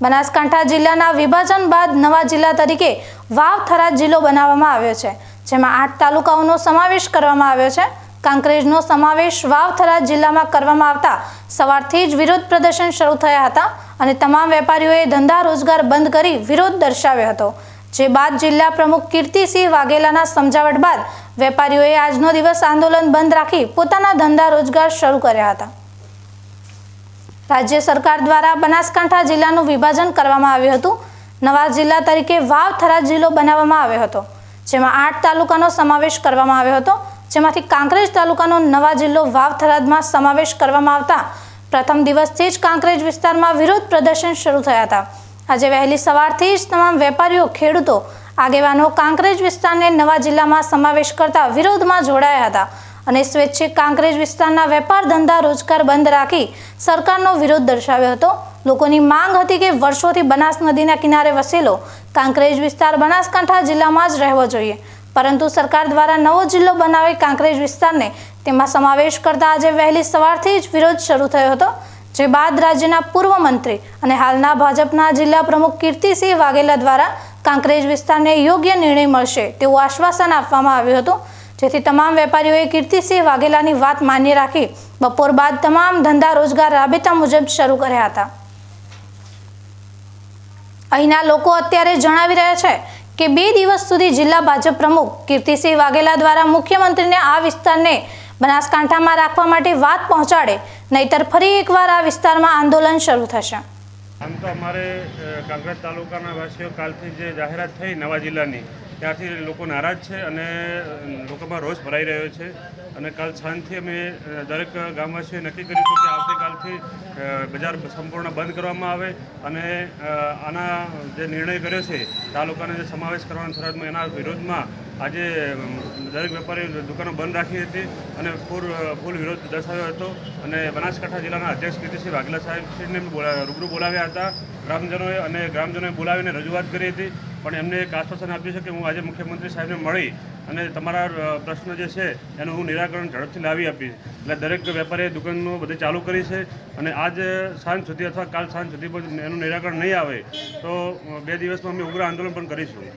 બનાસકાંઠા જિલ્લાના વિભાજન બાદ નવા જિલ્લા તરીકે વાવ થરાદ જિલ્લો બનાવવામાં આવ્યો છે, જેમાં આઠ તાલુકાઓનો સમાવેશ કરવામાં આવ્યો છે. કાંકરેજનો સમાવેશ વાવ થરાદ જિલ્લામાં કરવામાં આવતા સવારથી જ વિરોધ પ્રદર્શન શરૂ થયા હતા અને તમામ વેપારીઓએ ધંધા રોજગાર બંધ કરી વિરોધ દર્શાવ્યો હતો. જે બાદ જિલ્લા પ્રમુખ કીર્તિસિંહ વાઘેલાના સમજાવટ બાદ વેપારીઓએ આજનો દિવસ આંદોલન બંધ રાખી પોતાના ધંધા રોજગાર શરૂ કર્યા હતા. રાજ્ય સરકાર દ્વારા બનાસકાંઠા જિલ્લાનું વિભાજન કરવામાં આવ્યું હતું. નવા જિલ્લા તરીકે વાવ થરાદ જિલ્લો બનાવવામાં આવ્યો હતો. જેમાં આઠ તાલુકાનો સમાવેશ કરવામાં આવ્યો હતો. જેમાંથી કાંકરેજ તાલુકાનો નવા જિલ્લો વાવ થરાદમાં સમાવેશ કરવામાં આવતા. પ્રથમ દિવસથી જ કાંકરેજ વિસ્તારમાં વિરોધ પ્રદર્શન શરૂ થયા હતા. આજે વહેલી સવારથી જ તમામ વેપારીઓ, ખેડૂતો, આગેવાનો કાંકરેજ વિસ્તારને નવા જિલ્લામાં સમાવેશ કરતા વિરોધમાં જોડાયા હતા. અને સ્વૈચ્છિક કાંકરેજ વિસ્તારના વેપાર ધંધા રોજગાર બંધ રાખી સરકારનો વિરોધ દર્શાવ્યો હતો. લોકોની માંગ હતી કે વર્ષોથી બનાસ નદીના કિનારે વસેલો કાંકરેજ વિસ્તાર બનાસકાંઠા જિલ્લામાં જ રહેવો જોઈએ. પરંતુ સરકાર દ્વારા નવો જિલ્લો બનાવી કાંકરેજ વિસ્તારને તેમાં સમાવેશ કરતા આજે વહેલી સવારથી જ વિરોધ શરૂ થયો હતો, જે બાદ રાજ્યના પૂર્વ મંત્રી અને હાલના ભાજપના જિલ્લા પ્રમુખ કીર્તિસિંહ વાઘેલા દ્વારા કાંકરેજ વિસ્તારને યોગ્ય નિર્ણય મળશે તેવું આશ્વાસન આપવામાં આવ્યું હતું. જેથી તમામ વેપારીઓએ કીર્તિસિંહ વાઘેલાની વાત માન્ય રાખી બપોર બાદ તમામ ધંધા રોજગાર રાબેતા મુજબ શરૂ કર્યા હતા. અહીંના લોકો અત્યારે જણાવી રહ્યા છે કે બે દિવસ સુધી જિલ્લા ભાજપ પ્રમુખ કીર્તિસિંહ વાઘેલા દ્વારા મુખ્યમંત્રીને આ વિસ્તારને બનાસકાંઠામાં રાખવા માટે વાત પહોંચાડે, નહીતર ફરી એકવાર આ વિસ્તારમાં આંદોલન શરૂ થશે. આમ તો અમારે કાંકરેજ તાલુકાના વાસીઓ કાલથી જે જાહેરાત થઈ નવા જિલ્લાની ત્યારથી લોકો નારાજ છે અને લોકોમાં રોષ ભરાઈ રહ્યો છે. અને કાલ સાંજથી અમે દરેક ગામવાસીઓએ નક્કી કર્યું હતું કે આવતીકાલથી બજાર સંપૂર્ણ બંધ કરવામાં આવે અને આના જે નિર્ણય કર્યો છે, તાલુકાને જે સમાવેશ કરવાની ફરજમાં, એના વિરોધમાં આજે દરેક વેપારી દુકાનો બંધ રાખી હતી અને ફૂલ ફૂલ વિરોધ દર્શાવ્યો હતો. અને બનાસકાંઠા જિલ્લાના અધ્યક્ષ કીર્તિસિંહ વાઘેલા સાહેબશ્રીને બોલા રૂબરૂ બોલાવ્યા હતા. ગ્રામજનોએ અને ગ્રામજનોએ બોલાવીને રજૂઆત કરી હતી. પણ એમને એક આશ્વાસન આપ્યું છે કે હું આજે મુખ્યમંત્રી સાહેબને મળી અને તમારા પ્રશ્ન જે છે એનું હું નિરાકરણ ઝડપથી લાવી આપીશ. એટલે દરેક વેપારીએ દુકાનો બધી ચાલુ કરી છે અને આજ સાંજ સુધી અથવા કાલ સાંજ સુધી એનું નિરાકરણ નહીં આવે તો બે દિવસમાં અમે ઉગ્ર આંદોલન પણ કરીશું.